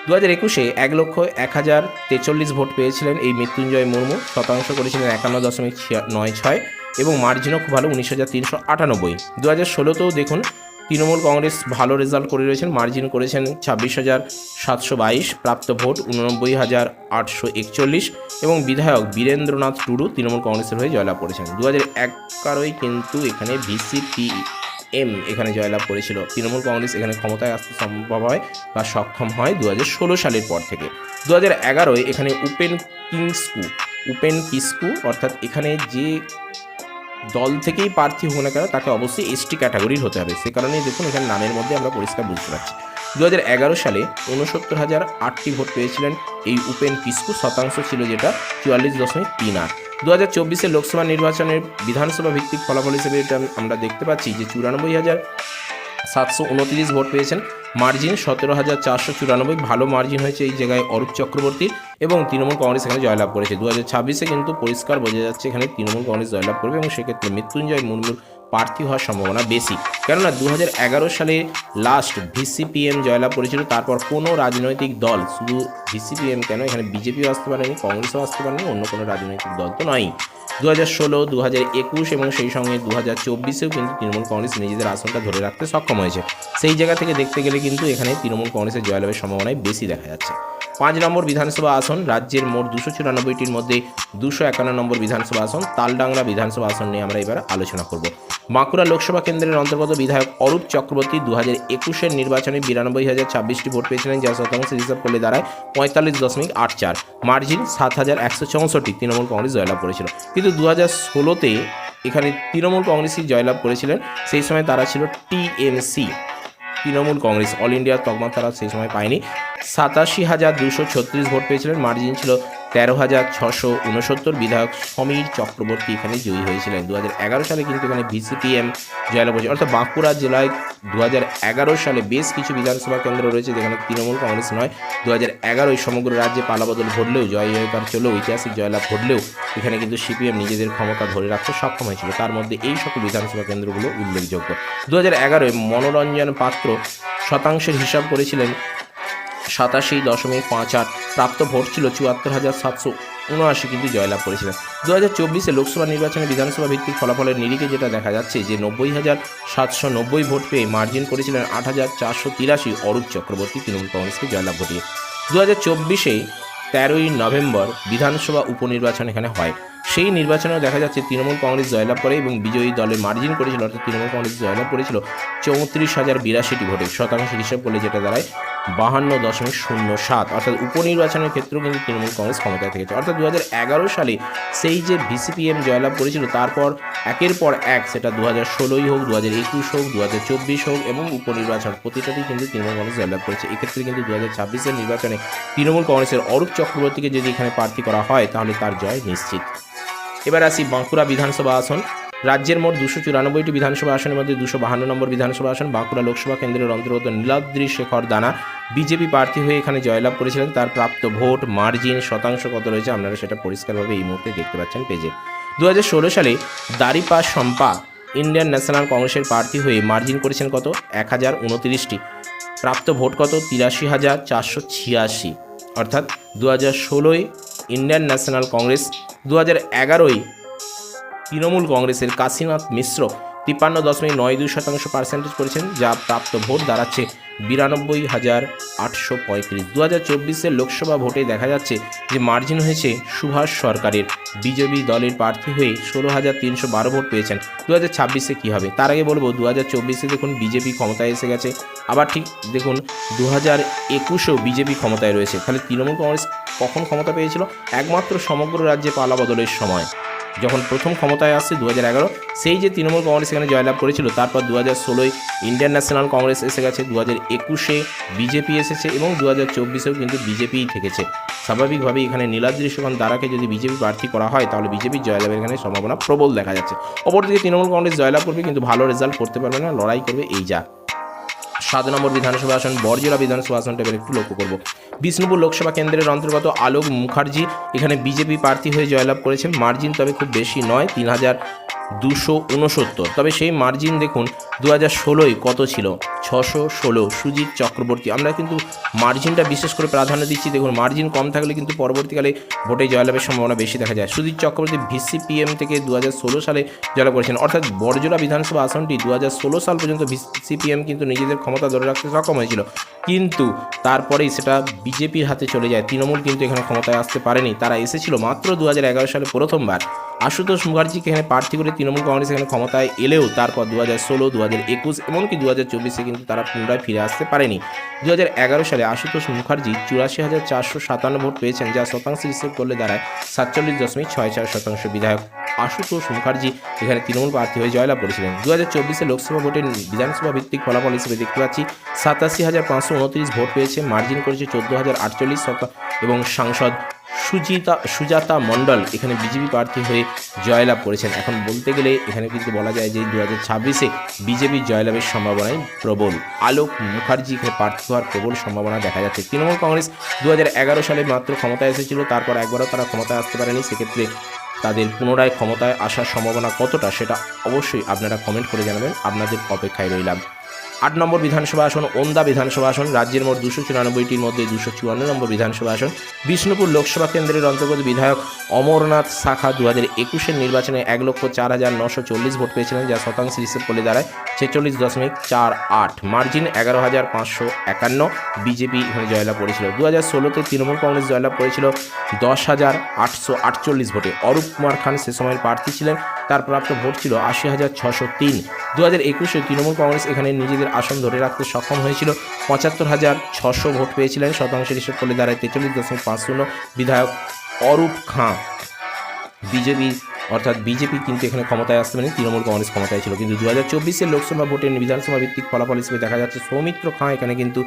দু হাজার একুশে এক লক্ষ এক হাজার তেচল্লিশ ভোট পেয়েছিলেন এই মৃত্যুঞ্জয় মুর্মু, শতাংশ করেছিলেন একান্ন দশমিক নয় ছয় এবং মার্জিনও খুব ভালো, উনিশ হাজার তিনশো আটানব্বই। দু হাজার ষোলোতেও দেখুন তৃণমূল কংগ্রেস ভালো রেজাল্ট করে রয়েছেন, মার্জিন করেছেন ছাব্বিশ হাজার সাতশো বাইশ, প্রাপ্ত ভোট উননব্বই হাজার আটশো একচল্লিশ এবং বিধায়ক বীরেন্দ্রনাথ টুডু তৃণমূল কংগ্রেসের হয়ে জয়লাভ করেছেন। দু হাজার কিন্তু এখানে ভিসিপি এম এখানে জয়লাভ করেছিল। তৃণমূল কংগ্রেস এখানে ক্ষমতায় আসতে সম্ভব হয় বা সক্ষম হয় দু হাজার ষোলো সালের পর থেকে। দু হাজার এগারোয় এখানে উপেন কিংসকু, উপেন কিসকু অর্থাৎ এখানে যে দল থেকেই প্রার্থী হোক না কেন, তাকে অবশ্যই এসটি ক্যাটাগরির হতে হবে। সে কারণেই দেখুন, এখানে নামের মধ্যে আমরা পরিষ্কার বুঝতে পারছি। দু এগারো সালে উনসত্তর হাজার আটটি ভোট পেয়েছিলেন এই উপেন কিসকু, শতাংশ ছিল যেটা চুয়াল্লিশ দশমিক তিন আট। দু হাজার চব্বিশে লোকসভা নির্বাচনের বিধানসভা ভিত্তিক ফলাফল হিসেবে এটা আমরা দেখতে পাচ্ছি যে চুরানব্বই হাজার সাতশো উনত্রিশ ভোট পেয়েছেন। মার্জিন সতেরো হাজার চারশো চুরানব্বই। ভালো মার্জিন হয়েছে এই জায়গায় অরূপ চক্রবর্তীর এবং তৃণমূল কংগ্রেস এখানে জয়লাভ করেছে। দু হাজার ছাব্বিশে কিন্তু পরিষ্কার বোঝা যাচ্ছে এখানে তৃণমূল কংগ্রেস জয়লাভ করবে এবং সেক্ষেত্রে মৃত্যুঞ্জয় মুর্মুর প্রার্থী হওয়ার সম্ভাবনা বেশি। কেননা দু হাজার এগারো সালে লাস্ট ভিসিপিএম জয়লাভ করেছিল, তারপর কোনো রাজনৈতিক দল, শুধু ভিসিপিএম কেন, এখানে বিজেপিও আসতে পারেনি, কংগ্রেসও আসতে পারেনি, অন্য কোনো রাজনৈতিক দল তো নয় দু ষোলো একুশ এবং সেই সঙ্গে দু হাজার চব্বিশেও কিন্তু তৃণমূল কংগ্রেস নিজেদের আসনটা ধরে রাখতে সক্ষম হয়েছে। সেই জায়গা থেকে দেখতে গেলে কিন্তু এখানে তৃণমূল কংগ্রেসের জয়লাভের সম্ভাবনাই বেশি দেখা যাচ্ছে। পাঁচ নম্বর বিধানসভা আসন, রাজ্যের মোট দুশো চুরানব্বইটির মধ্যে দুশো একান্ন নম্বর বিধানসভা আসন, তালডাংরা বিধানসভা আসন নিয়ে আমরা এবার আলোচনা করব। বাঁকুড়া লোকসভা কেন্দ্রের অন্তর্গত বিধায়ক অরূপ চক্রবর্তী দু হাজার একুশের নির্বাচনে বিরানব্বই হাজার ছাব্বিশটি ভোট পেয়েছিলেন যা শতাংশ হিসাব করলে দাঁড়ায় পঁয়তাল্লিশ দশমিক আট চার। মার্জিন সাত হাজার একশো চৌষট্টি তৃণমূল কংগ্রেস জয়লাভ করেছিল। কিন্তু দু হাজার ষোলোতে এখানে তৃণমূল কংগ্রেসই জয়লাভ করেছিলেন, সেই সময় তারা ছিল টিএমসি। তৃণমূল কংগ্রেস, অল ইন্ডিয়ার তকমা তারা সেই সময় পায়নি। সাতাশি হাজার দুশো ছত্রিশ ভোট পেয়েছিলেন, মার্জিন ছিল তেরো হাজার ছশো উনসত্তর বিধায়ক সমীর চক্রবর্তী এখানে জয়ী হয়েছিলেন। দু হাজার এগারো সালে কিন্তু এখানে ভিসিপিএম জয়লাভ হয়েছে অর্থাৎ বাঁকুড়া জেলায় দু হাজার এগারো সালে বেশ কিছু বিধানসভা কেন্দ্র রয়েছে, যেখানে তৃণমূল কংগ্রেস নয়। দু হাজার সমগ্র রাজ্যে পালাবদল ঘটলেও জয় জয়কার চলেও, ঐতিহাসিক জয়লাভ ঘটলেও এখানে কিন্তু সিপিএম নিজেদের ক্ষমতা ধরে রাখতে সক্ষম হয়েছিল। তার মধ্যে এই সকল বিধানসভা কেন্দ্রগুলো উল্লেখযোগ্য। দু হাজার মনোরঞ্জন পাত্র শতাংশের হিসাব করেছিলেন সাতাশি দশমিক পাঁচ আট। প্রাপ্ত ভোট ছিল চুয়াত্তর হাজার সাতশো উনআশি কিন্তু জয়লাভ করেছিলেন। দু হাজার চব্বিশে লোকসভা নির্বাচনে বিধানসভা ভিত্তিক ফলাফলের নিরিখে যেটা দেখা যাচ্ছে যে নব্বই হাজার সাতশো নব্বই ভোট পেয়ে মার্জিন করেছিলেন আট হাজার চারশো তিরাশি অরূপ চক্রবর্তী তৃণমূল কংগ্রেসকে জয়লাভ ঘটিয়ে। দু হাজার চব্বিশে তেরোই নভেম্বর বিধানসভা উপনির্বাচন এখানে হয়। সেই নির্বাচনেও দেখা যাচ্ছে তৃণমূল কংগ্রেস জয়লাভ করে এবং বিজয়ী দলের মার্জিন করেছিল, অর্থাৎ তৃণমূল কংগ্রেস জয়লাভ করেছিল চৌত্রিশ হাজার বিরাশিটি ভোটে। শতাংশ হিসাব করলে যেটা দাঁড়ায়, বাহান্ন দশমিক শূন্য সাত। অর্থাৎ উপনির্বাচনের ক্ষেত্রেও কিন্তু তৃণমূল কংগ্রেস ক্ষমতায় থেকেছে। অর্থাৎ দু এগারো সালে সেই যে ভিসিপিএম জয়লাভ করেছিল, তারপর একের পর এক সেটা দু হাজার ষোলোই হোক দু হাজার একুশ হোক দু হাজার চব্বিশ হোক এবং উপনির্বাচন প্রতিটাতেই কিন্তু তৃণমূল কংগ্রেস জয়লাভ করেছে। এক্ষেত্রে কিন্তু দু হাজার ছাব্বিশের নির্বাচনে তৃণমূল কংগ্রেসের অরূপ চক্রবর্তীকে যদি এখানে প্রার্থী করা হয়, তাহলে তার জয় নিশ্চিত। এবার আসি বাঁকুড়া বিধানসভা আসন। রাজ্যের মোট দুশো চুরানব্বইটি বিধানসভা আসনের মধ্যে দুশো বাহান্ন নম্বর বিধানসভা আসন বাঁকুড়া লোকসভা কেন্দ্রের অন্তর্গত নীলাদ্রি শেখর দানা। বিজেপি প্রার্থী হয়ে এখানে জয়লাভ করেছিলেন। তার প্রাপ্ত ভোট, মার্জিন, শতাংশ কত রয়েছে আপনারা সেটা পরিষ্কারভাবে এই মুহূর্তে দেখতে পাচ্ছেন পেজে। দু হাজার ষোলো সালে দারিপা শম্পা, ইন্ডিয়ান ন্যাশনাল কংগ্রেসের প্রার্থী হয়ে মার্জিন করেছেন কত? এক হাজার উনতিরিশটি প্রাপ্ত ভোট কত? তিরাশি হাজার চারশো ছিয়াশি। অর্থাৎ দু হাজার ষোলোয় ইন্ডিয়ান ন্যাশনাল কংগ্রেস। দু হাজার এগারোয় তৃণমূল কংগ্রেসের কাশীনাথ মিশ্র তিপ্পান্ন দশমিক নয় দুই শতাংশ পার্সেন্টেজ করেছেন যা প্রাপ্ত ভোট দাঁড়াচ্ছে বিরানব্বই হাজার আটশো পঁয়ত্রিশ। দু হাজার চব্বিশের লোকসভা ভোটে দেখা যাচ্ছে যে মার্জিন হয়েছে সুভাষ সরকারের। বিজেপি দলের প্রার্থী হয়ে ষোলো হাজার তিনশো বারো ভোট পেয়েছেন। দু হাজার ছাব্বিশে কী হবে? তার আগে বলব দু হাজার চব্বিশে দেখুন বিজেপি ক্ষমতায় এসে গেছে। আবার ঠিক দেখুন দু হাজার একুশেও বিজেপি ক্ষমতায় রয়েছে। তাহলে তৃণমূল কংগ্রেস কখন ক্ষমতা পেয়েছিল? একমাত্র সমগ্র রাজ্যে পালা বদলের সময়। যখন প্রথম ক্ষমতায় আসছে দু হাজার এগারো, সেই যে তৃণমূল কংগ্রেস এখানে জয়লাভ করেছিল, তারপর দু হাজার ষোলোয় ইন্ডিয়ান ন্যাশনাল কংগ্রেস এসে গেছে দু হাজার একুশে বিজেপি এসেছে এবং দু হাজার চব্বিশেও কিন্তু বিজেপিই থেকেছে স্বাভাবিকভাবেই এখানে নীলাদ্রি সেখান দ্বারাকে যদি বিজেপি প্রার্থী করা হয়, তাহলে বিজেপির জয়লাভের এখানে সম্ভাবনা প্রবল দেখা যাচ্ছে। অপরদিকে তৃণমূল কংগ্রেস জয়লাভ করবে কিন্তু ভালো রেজাল্ট করতে পারবে না, লড়াই করবে এই যা সাত নম্বর বিধানসভা আসন বরজোড়া বিধানসভা আসনটা একটু লক্ষ্য করব। বিষ্ণুপুর লোকসভা কেন্দ্রের অন্তর্গত আলোক মুখার্জি, এখানে বিজেপি প্রার্থী হয়ে জয়লাভ করেছেন মার্জিন তবে খুব বেশি নয়, তিন হাজার দুশো তবে সেই মার্জিন দেখুন দু হাজার ষোলোয় কত ছিল? ছশো ষোলো, সুজিত চক্রবর্তী। আমরা কিন্তু মার্জিনটা বিশেষ করে প্রাধান্য দিচ্ছি। দেখুন মার্জিন কম থাকলে কিন্তু পরবর্তীকালে ভোটে জয়লাভের সম্ভাবনা বেশি দেখা যায়। সুজিত চক্রবর্তী ভিসিপিএম থেকে দু ষোলো সালে জয়লাভ করেছেন। অর্থাৎ বড়জোড়া বিধানসভা আসনটি দু ষোলো সাল পর্যন্ত ভিসিপিএম কিন্তু নিজেদের ক্ষমতা ধরে রাখতে সক্ষম হয়েছিল। কিন্তু তারপরেই সেটা বিজেপির হাতে চলে যায়। তৃণমূল কিন্তু এখানে ক্ষমতায় আসতে পারেনি। তারা এসেছিল মাত্র দু সালে প্রথমবার। আশুতোষ মুখার্জিকে এখানে প্রার্থী করে তৃণমূল কংগ্রেস এখানে ক্ষমতায় এলেও তারপর দু হাজার ষোলো দু হাজার একুশ এমনকি দু হাজার চব্বিশে কিন্তু তারা পুনরায় ফিরে আসতে পারেনি। দু হাজার এগারো সালে আশুতোষ মুখার্জি চুরাশি হাজার চারশো সাতান্ন ভোট পেয়েছেন, যা শতাংশ হিসেব করলে দাঁড়ায় সাতচল্লিশ দশমিক ছয় চার শতাংশ বিধায়ক। আশুতোষ মুখার্জি এখানে তৃণমূল প্রার্থী হয়ে জয়লাভ করেছিলেন। দু হাজার চব্বিশে লোকসভা ভোটের বিধানসভা ভিত্তিক ফলাফল হিসেবে দেখতে পাচ্ছি, সাতাশি হাজার পাঁচশো উনত্রিশ ভোট পেয়েছে, মার্জিন করেছে চোদ্দ হাজার আটচল্লিশ শতা এবং সাংসদ সুজিতা, সুজাতা মণ্ডল এখানে বিজেপি প্রার্থী হয়ে জয়লাভ করেছেন। এখন বলতে গেলে এখানে কিন্তু বলা যায় যে দু হাজার ছাব্বিশে বিজেপির জয়লাভের সম্ভাবনাই প্রবল। আলোক মুখার্জি এখানে প্রার্থী হওয়ার প্রবল সম্ভাবনা দেখা যাচ্ছে। তৃণমূল কংগ্রেস দু সালে মাত্র ক্ষমতায় এসেছিল, তারপর একবারও তারা ক্ষমতায় আসতে পারেনি। সেক্ষেত্রে তাদের পুনরায় ক্ষমতায় আসার সম্ভাবনা কতটা সেটা অবশ্যই আপনারা কমেন্ট করে জানাবেন। আপনাদের অপেক্ষায় রইলাম। আট নম্বর বিধানসভা আসন, ওন্দা বিধানসভা আসন, রাজ্যের মোট দুশো চুরানব্বইটির মধ্যে দুশো চুয়ান্ন নম্বর বিধানসভা আসন। বিষ্ণুপুর লোকসভা কেন্দ্রের অন্তর্গত বিধায়ক অমরনাথ শাখা দু হাজার একুশের নির্বাচনে এক লক্ষ চার হাজার নশো চল্লিশ ভোট পেয়েছিলেন, যা শতাংশ হিসেব করলে দাঁড়ায় ছেচল্লিশ দশমিক চার আট। মার্জিন এগারো হাজার পাঁচশো একান্ন। বিজেপি এখানে জয়লাভ করেছিল। দু হাজার ষোলোতে তৃণমূল কংগ্রেস জয়লাভ করেছিল দশ হাজার আটশো আটচল্লিশ ভোটে। অরূপ কুমার খান সে সময়ের প্রার্থী ছিলেন, তার প্রাপ্ত ভোট ছিল আশি হাজার ছশো তিন। দু হাজার একুশে তৃণমূল কংগ্রেস এখানে নিজেদের আসন ধরে রাখতে সক্ষম হয়েছিল। পঁচাত্তর হাজার ছশো ভোট পেয়েছিলেন শতাংশের হিসেব করলে দাঁড়ায় তেচল্লিশ দশমিক পাঁচ শূন্য বিধায়ক অরূপ খাঁ। বিজেপি অর্থাৎ বিজেপি কিন্তু এখানে ক্ষমতায় আসতে পারেনি, তৃণমূল কংগ্রেস ক্ষমতায় ছিল। কিন্তু দু হাজার চব্বিশের লোকসভা ভোটের বিধানসভা ভিত্তিক ফলাফল হিসেবে দেখা যাচ্ছে সৌমিত্র খাঁ। এখানে কিন্তু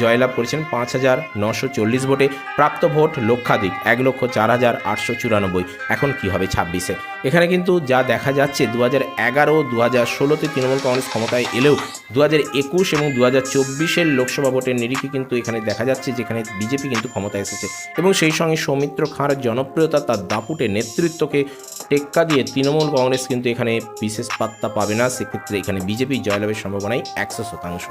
জয়লাভ করেছেন পাঁচ হাজার নশো চল্লিশ ভোটে। প্রাপ্ত ভোট লক্ষাধিক, এক লক্ষ চার হাজার আটশো চুরানব্বই। এখন কি হবে ছাব্বিশে? এখানে কিন্তু যা দেখা যাচ্ছে দু হাজার এগারো দু হাজার ষোলোতে তৃণমূল কংগ্রেস ক্ষমতায় এলেও দু হাজার একুশ এবং দু হাজার চব্বিশের লোকসভা ভোটের নিরিখে কিন্তু এখানে দেখা যাচ্ছে যেখানে বিজেপি কিন্তু ক্ষমতায় এসেছে। এবং সেই সঙ্গে সৌমিত্র খাঁর জনপ্রিয়তা, তার দাপুটে নেতৃত্বকে টেক্কা দিয়ে তৃণমূল কংগ্রেস কিন্তু এখানে বিশেষ পাত্তা পাবে না। সেক্ষেত্রে এখানে বিজেপি জয়লাভের সম্ভাবনাই একশো শতাংশ।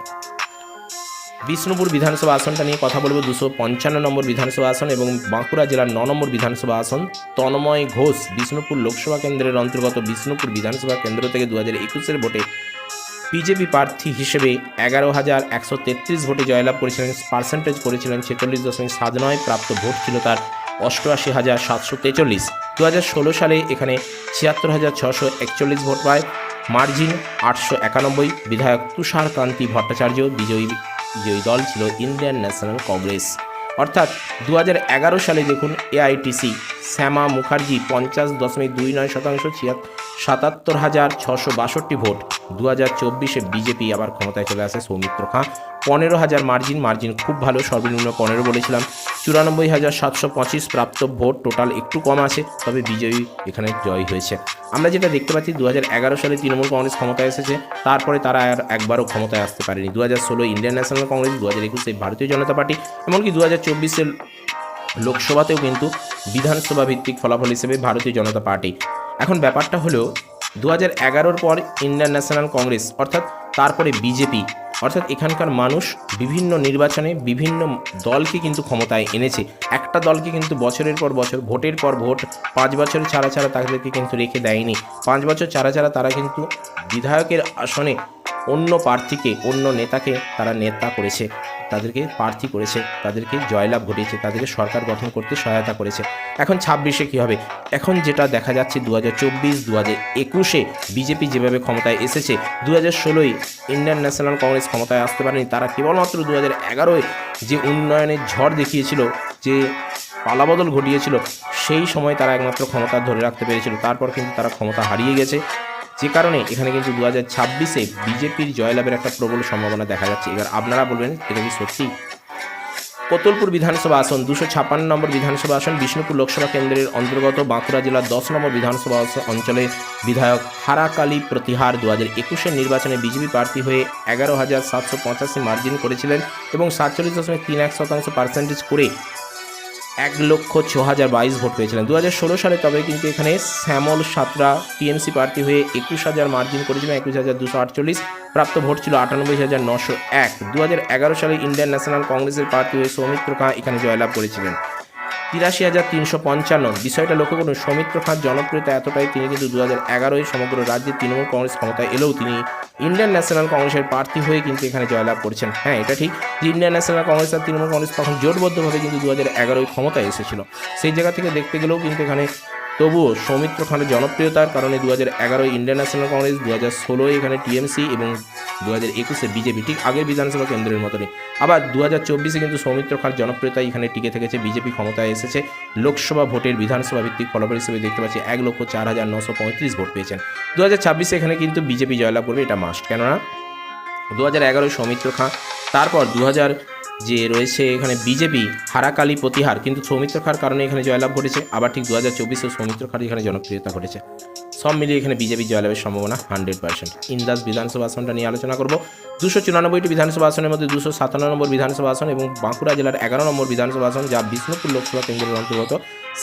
বিষ্ণুপুর বিধানসভা আসনটা নিয়ে কথা বলব দুশো পঞ্চান্ন নম্বর বিধানসভা আসন এবং বাঁকুড়া জেলার ন নম্বর বিধানসভা আসন। তন্ময় ঘোষ বিষ্ণুপুর লোকসভা কেন্দ্রের অন্তর্গত বিষ্ণুপুর বিধানসভা কেন্দ্র থেকে দু হাজার একুশের ভোটে বিজেপি প্রার্থী হিসেবে এগারো হাজার একশো তেত্রিশ ভোটে জয়লাভ করেছিলেন পার্সেন্টেজ করেছিলেন ছেচল্লিশ দশমিক সাত নয় প্রাপ্ত ভোট ছিল তার অষ্টআশি হাজার সাতশো তেচল্লিশ। দু হাজার ষোলো সালে এখানে ছিয়াত্তর হাজার ছশো একচল্লিশ ভোট পায়। মার্জিন আটশো একানব্বই, বিধায়ক তুষার কান্তি ভট্টাচার্য, বিজয়ী বিজয়ী দল ছিল ইন্ডিয়ান ন্যাশনাল কংগ্রেস। অর্থাৎ দু হাজার এগারো সালে দেখুন এআইটিসি, শ্যামা মুখার্জি পঞ্চাশ দশমিক দুই নয় শতাংশ সাতাত্তর হাজার ছশো বাষট্টি ভোট। দু হাজার চব্বিশে বিজেপি আবার ক্ষমতায় চলে আসে সৌমিত্র খাঁ। পনেরো হাজার মার্জিন মার্জিন খুব ভালো, সর্বনিম্ন পনেরো বলেছিলাম। চুরানব্বই হাজার সাতশো পঁচিশ প্রাপ্ত ভোট টোটাল একটু কম আছে, তবে বিজয়ী এখানে জয় হয়েছে। আমরা যেটা দেখতে পাচ্ছি দু হাজার এগারো সালে তৃণমূল কংগ্রেস ক্ষমতায় এসেছে, তারপরে তারা আর একবারও ক্ষমতায় আসতে পারেনি। দু হাজার ষোলো ইন্ডিয়ান ন্যাশনাল কংগ্রেস দু হাজার একুশে ভারতীয় জনতা পার্টি, এমনকি দু হাজার চব্বিশের লোকসভাতেও কিন্তু বিধানসভা ভিত্তিক ফলাফল হিসেবে ভারতীয় জনতা পার্টি। এখন ব্যাপারটা হলো দু হাজার এগারোর পর ইন্ডিয়ান ন্যাশনাল কংগ্রেস, অর্থাৎ তারপরে বিজেপি অর্থাৎ এখানকার মানুষ বিভিন্ন নির্বাচনে বিভিন্ন দলকে কিন্তু ক্ষমতায় এনেছে। একটা দলকে কিন্তু বছরের পর বছর, ভোটের পর ভোট, পাঁচ বছর ছাড়া ছাড়া তাদেরকে কিন্তু রেখে দেয়নি। পাঁচ বছর ছাড়া ছাড়া তারা কিন্তু বিধায়কের আসনে অন্য প্রার্থীকে, অন্য নেতাকে তারা নেতা করেছে। তাদেরকে প্রার্থী করেছে, তাদেরকে জয়লাভ ঘটিয়েছে, তাদেরকে সরকার গঠন করতে সহায়তা করেছে। এখন ছাব্বিশে কী হবে? এখন যেটা দেখা যাচ্ছে দু হাজার চব্বিশ দু হাজার একুশে বিজেপি যেভাবে ক্ষমতায় এসেছে দু হাজার ষোলোই ইন্ডিয়ান ন্যাশনাল কংগ্রেস ক্ষমতায় আসতে পারেনি, তারা কেবলমাত্র দু হাজার এগারোয় যে উন্নয়নের ঝড় দেখিয়েছিল, যে পালাবদল ঘটিয়েছিল, সেই সময় তারা একমাত্র ক্ষমতা ধরে রাখতে পেরেছিল। তারপর কিন্তু তারা ক্ষমতা হারিয়ে গেছে। যে কারণে এখানে কিন্তু দু হাজার ছাব্বিশে বিজেপির জয়লাভের একটা প্রবল সম্ভাবনা দেখা যাচ্ছে। এবার আপনারা বলবেন, এটা কি সত্যি? কোতলপুর বিধানসভা আসন, দুশো ছাপ্পান্ন নম্বর বিধানসভা আসন, বিষ্ণুপুর লোকসভা কেন্দ্রের অন্তর্গত বাঁকুড়া জেলার দশ নম্বর বিধানসভা অঞ্চলে বিধায়ক হারাকালী প্রতিহার দু হাজার একুশের নির্বাচনে বিজেপি প্রার্থী হয়ে এগারো হাজার সাতশো পঁচাশি মার্জিন করেছিলেন এবং সাতচল্লিশ দশমিক তিন এক শতাংশ পার্সেন্টেজ করে এক লক্ষ ছ হাজার বাইশ ভোট পেয়েছিলেন। দু হাজার ষোলো সালে তবে কিন্তু এখানে শ্যামল সাতরা টিএমসি প্রার্থী হয়ে একুশ হাজার মার্জিন করেছিলেন একুশ হাজার দুশো আটচল্লিশ প্রাপ্ত ভোট ছিল আটানব্বই হাজার নশো এক। দু হাজার এগারো সালে ইন্ডিয়ান ন্যাশনাল কংগ্রেসের প্রার্থী হয়ে সৌমিত্র খাঁ এখানে জয়লাভ করেছিলেন। তিরাশি হাজার তিনশো পঞ্চান্ন। বিষয়টা লক্ষ্য করুন, সৌমিত্র খাঁর জনপ্রিয়তা এতটাই, তিনি কিন্তু দু হাজার এগারোয় সমগ্র রাজ্যে তৃণমূল কংগ্রেস ক্ষমতায় এলেও তিনি ইন্ডিয়ান ন্যাশনাল কংগ্রেসের প্রার্থী হয়ে কিন্তু এখানে জয়লাভ করছেন। হ্যাঁ এটা ঠিক যে ইন্ডিয়ান ন্যাশনাল কংগ্রেস আর তৃণমূল কংগ্রেস তখন জোটবদ্ধভাবে কিন্তু দু হাজার এগারোয় ক্ষমতায় এসেছিল। সেই জায়গা থেকে দেখতে গেলেও কিন্তু এখানে তবুও সৌমিত্র খানের জনপ্রিয়তার কারণে দু হাজার এগারোয় ইন্ডিয়ান ন্যাশনাল কংগ্রেস দু হাজার ষোলোয় এখানে টিএমসি এবং দু হাজার একুশে বিজেপি, ঠিক আগের বিধানসভা কেন্দ্রের মতনই। আবার দু হাজার চব্বিশে কিন্তু সৌমিত্র খার জনপ্রিয়তা এখানে টিকে থেকেছে, বিজেপি ক্ষমতায় এসেছে। লোকসভা ভোটের বিধানসভা ভিত্তিক ফলাফল হিসেবে দেখতে পাচ্ছি, এক লক্ষ চার হাজার নশো পঁয়ত্রিশ ভোট পেয়েছেন। দু হাজার ছাব্বিশে এখানে কিন্তু বিজেপি জয়লাভ করবে, এটা মাস্ট কেননা দু হাজার এগারোয় সৌমিত্র খাঁ তারপর দু হাজার যে রয়েছে এখানে বিজেপি, হারাকালি প্রতিহার। কিন্তু সৌমিত্র খার কারণে এখানে জয়লাভ ঘটেছে। আবার ঠিক দু হাজার চব্বিশে সৌমিত্র খার এখানে জনপ্রিয়তা ঘটেছে। সব মিলিয়ে এখানে বিজেপি জয়লাভের সম্ভাবনা হান্ড্রেড পার্সেন্ট। ইন্দাস বিধানসভা আসনটা নিয়ে আলোচনা করব। দুশো চুরানব্বইটি বিধানসভা আসনের মধ্যে দুশো সাতান্ন নম্বর বিধানসভা আসন এবং বাঁকুড়া জেলার এগারো নম্বর বিধানসভা আসন, যা বিষ্ণুপুর লোকসভা কেন্দ্রের অন্তর্গত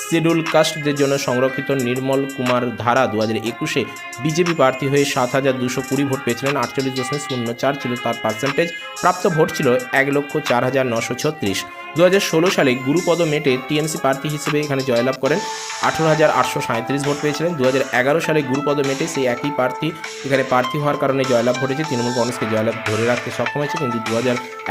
শিডিউল কাস্টদের জন্য সংরক্ষিত নির্মল কুমার ধারা দু হাজার একুশে বিজেপি প্রার্থী হয়ে সাত হাজার দুশো কুড়ি ভোট পেয়েছিলেন। আটচল্লিশ দশমিক শূন্য চার ছিল তার পার্সেন্টেজ প্রাপ্ত ভোট ছিল এক লক্ষ চার হাজার নশো ছত্রিশ। দু হাজার ষোলো সালে গুরুপদ মেটে টিএমসি প্রার্থী হিসেবে এখানে জয়লাভ করেন। আঠেরো হাজার আটশো সাঁত্রিশ ভোট পেয়েছিলেন। দু হাজার এগারো সালে গুরুপদ মেটে সেই একই প্রার্থী এখানে প্রার্থী হওয়ার কারণে জয়লাভ ঘটেছে। তৃণমূল কংগ্রেসকে জয়লাভ ধরে রাখতে সক্ষম হয়েছে, কিন্তু দু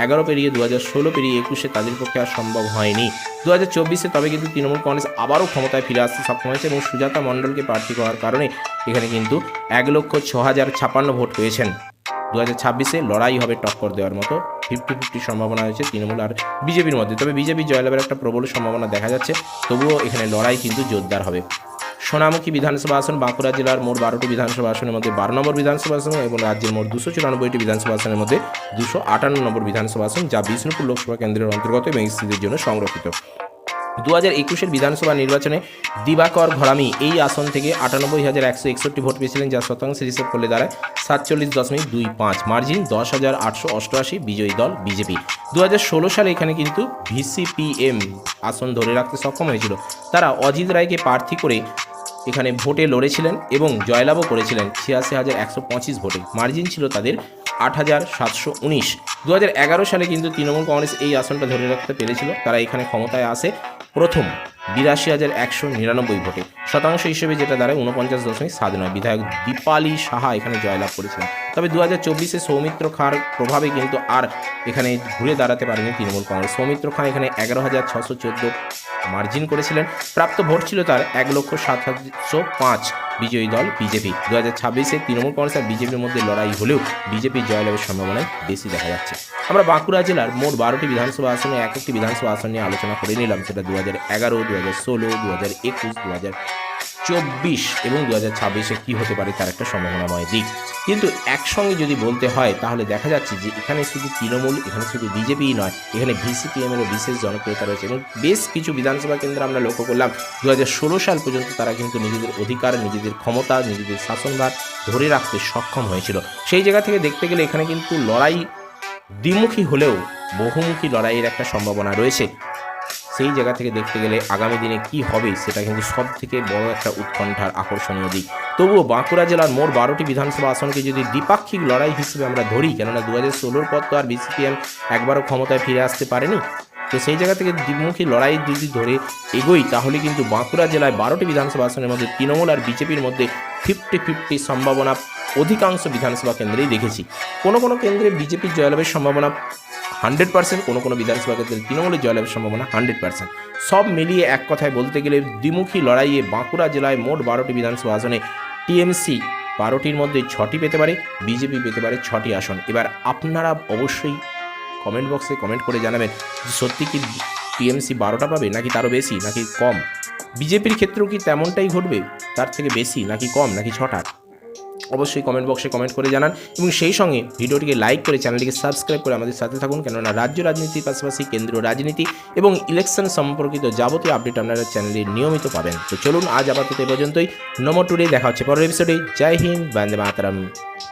এগারো পেরিয়ে দু হাজার ষোলো পেরিয়ে একুশে তাদের পক্ষে আর সম্ভব হয়নি। দু হাজার চব্বিশে তবে কিন্তু তৃণমূল কংগ্রেস আবারও ক্ষমতায় ফিরে আসতে সক্ষম হয়েছে এবং সুজাতা মণ্ডলকে প্রার্থী করার কারণে এখানে কিন্তু এক লক্ষ ছ হাজার ছাপান্ন ভোট পেয়েছেন। দু হাজার ছাব্বিশে লড়াই হবে টক্কর দেওয়ার মতো। ফিফটি ফিফটি সম্ভাবনা রয়েছে তৃণমূল আর বিজেপির মধ্যে। তবে বিজেপি জয়লাভের একটা প্রবল সম্ভাবনা দেখা যাচ্ছে, তবুও এখানে লড়াই কিন্তু জোরদার হবে। সোনামুখী বিধানসভা আসন, বাঁকুড়া জেলার মোট বারোটি বিধানসভা আসনের মধ্যে বারো নম্বর বিধানসভা আসন এবং রাজ্যের মোট দুশো চুরানব্বইটি বিধানসভা আসনের মধ্যে দুশো আটান্ন নম্বর বিধানসভা আসন, যা বিষ্ণুপুর লোকসভা কেন্দ্রের অন্তর্গত এবং স্ত্রীদের জন্য সংরক্ষিত। দু হাজার একুশের বিধানসভা নির্বাচনে দিবাকর ঘরামি এই আসন থেকে আটানব্বই হাজার একশো একষট্টি ভোট পেয়েছিলেন যা শতাংশের হিসেব করলে দাঁড়ায় সাতচল্লিশ দশমিক দুই পাঁচ। মার্জিন দশ হাজার আটশো অষ্টআশি বিজয়ী দল বিজেপি। দু হাজার ষোলো সালে এখানে কিন্তু ভিসিপিএম আসন ধরে রাখতে সক্ষম হয়েছিল। তারা অজিত রায়কে প্রার্থী করে এখানে ভোটে লড়েছিলেন এবং জয়লাভও করেছিলেন ছিয়াশি হাজার একশো পঁচিশ ভোটে। মার্জিন ছিল তাদের আট হাজার সাতশো উনিশ। দু সালে কিন্তু তৃণমূল কংগ্রেস এই আসনটা ধরে রাখতে পেরেছিল। তারা এখানে ক্ষমতায় আসে। প্রথম। বিরাশি হাজার একশো নিরানব্বই ভোটে। শতাংশ হিসেবে যেটা দাঁড়ায় উনপঞ্চাশ দশমিক সাত নয়। বিধায়ক দীপালি সাহা এখানে জয়লাভ করেছিলেন। তবে দু হাজার চব্বিশে সৌমিত্র খাঁর প্রভাবে কিন্তু আর এখানে ঘুরে দাঁড়াতে পারেনি তৃণমূল কংগ্রেস। সৌমিত্র খাঁ এখানে এগারো হাজার ছশো চোদ্দ মার্জিন করেছিলেন। প্রাপ্ত ভোট ছিল তার এক লক্ষ সাত হাজারশো পাঁচ বিজয়ী দল বিজেপি। দু হাজার ছাব্বিশে তৃণমূল কংগ্রেস আর বিজেপির মধ্যে লড়াই হলেও বিজেপির জয়লাভের সম্ভাবনাই বেশি দেখা যাচ্ছে। আমরা বাঁকুড়া জেলার মোট বারোটি বিধানসভা আসনে এক একটি বিধানসভা আসন নিয়ে আলোচনা করে নিলাম, সেটা দু হাজার এগারো দু হাজার ষোলো দু হাজার একুশ দু হাজার চব্বিশ এবং দু হাজার ছাব্বিশে কী হতে পারে তার একটা সম্ভাবনাময় দিক। কিন্তু একসঙ্গে যদি বলতে হয়, তাহলে দেখা যাচ্ছে যে এখানে শুধু তৃণমূল, এখানে শুধু বিজেপিই নয়, এখানে ভিসিপিএমেরও বিশেষ জনপ্রিয়তা রয়েছে এবং বেশ কিছু বিধানসভা কেন্দ্র আমরা লক্ষ্য করলাম দু সাল পর্যন্ত তারা কিন্তু নিজেদের অধিকার, নিজেদের ক্ষমতা, নিজেদের শাসনভার ধরে রাখতে সক্ষম হয়েছিল। সেই জায়গা থেকে দেখতে গেলে এখানে কিন্তু লড়াই দ্বিমুখী হলেও বহুমুখী লড়াইয়ের একটা সম্ভাবনা রয়েছে। সেই জায়গা থেকে দেখতে গেলে আগামী দিনে কি হবে, সেটা কিন্তু সব থেকে বড় একটা উৎকণ্ঠার আকর্ষণীয় দিক। তবুও বাঁকুড়া জেলার মোট বারোটি বিধানসভা আসনকে যদি দ্বিপাক্ষিক লড়াই হিসেবে আমরা ধরি, কেননা দু হাজার ষোলোর পর তো আর বিসিপিএম একবারও ক্ষমতায় ফিরে আসতে পারেনি, তো সেই জায়গা থেকে দ্বিমুখী লড়াই যদি ধরে এগোই, তাহলে কিন্তু বাঁকুড়া জেলায় বারোটি বিধানসভা আসনের মধ্যে তৃণমূল আর বিজেপির মধ্যে ফিফটি ফিফটি সম্ভাবনা অধিকাংশ বিধানসভা কেন্দ্রেই দেখেছি। কোনো কোনো কেন্দ্রে বিজেপির জয়লাভের সম্ভাবনা হান্ড্রেড পার্সেন্ট কোনো কোনো বিধানসভা ক্ষেত্রে তৃণমূলের জয়লাভের সম্ভাবনা হান্ড্রেড পার্সেন্ট। সব মিলিয়ে এক কথায় বলতে গেলে দ্বিমুখী লড়াইয়ে বাঁকুড়া জেলায় মোট বারোটি বিধানসভা আসনে টিএমসি বারোটির মধ্যে ছটি পেতে পারে, বিজেপি পেতে পারে ছটি আসন। এবার আপনারা অবশ্যই কমেন্ট বক্সে কমেন্ট করে জানাবেন যে সত্যি কি টিএমসি বারোটা পাবে নাকি তারও বেশি নাকি কম? বিজেপির ক্ষেত্রেও কি তেমনটাই ঘটবে? তার থেকে বেশি নাকি কম নাকি ছটা? অবশ্যই কমেন্ট বক্সে কমেন্ট করে জানান এবং সেই সঙ্গে ভিডিওটিকে লাইক করে চ্যানেলটিকে সাবস্ক্রাইব করে আমাদের সাথে থাকুন। কেননা রাজ্য রাজনীতির পাশাপাশি কেন্দ্রীয় রাজনীতি এবং ইলেকশন সম্পর্কিত যাবতীয় আপডেট আপনারা চ্যানেলে নিয়মিত পাবেন। তো চলুন আজ আপাতত এ পর্যন্তই। নম্বর টুডে দেখা হচ্ছে পরের এপিসোডে জয় হিন্দ, বন্দে মাতারাম।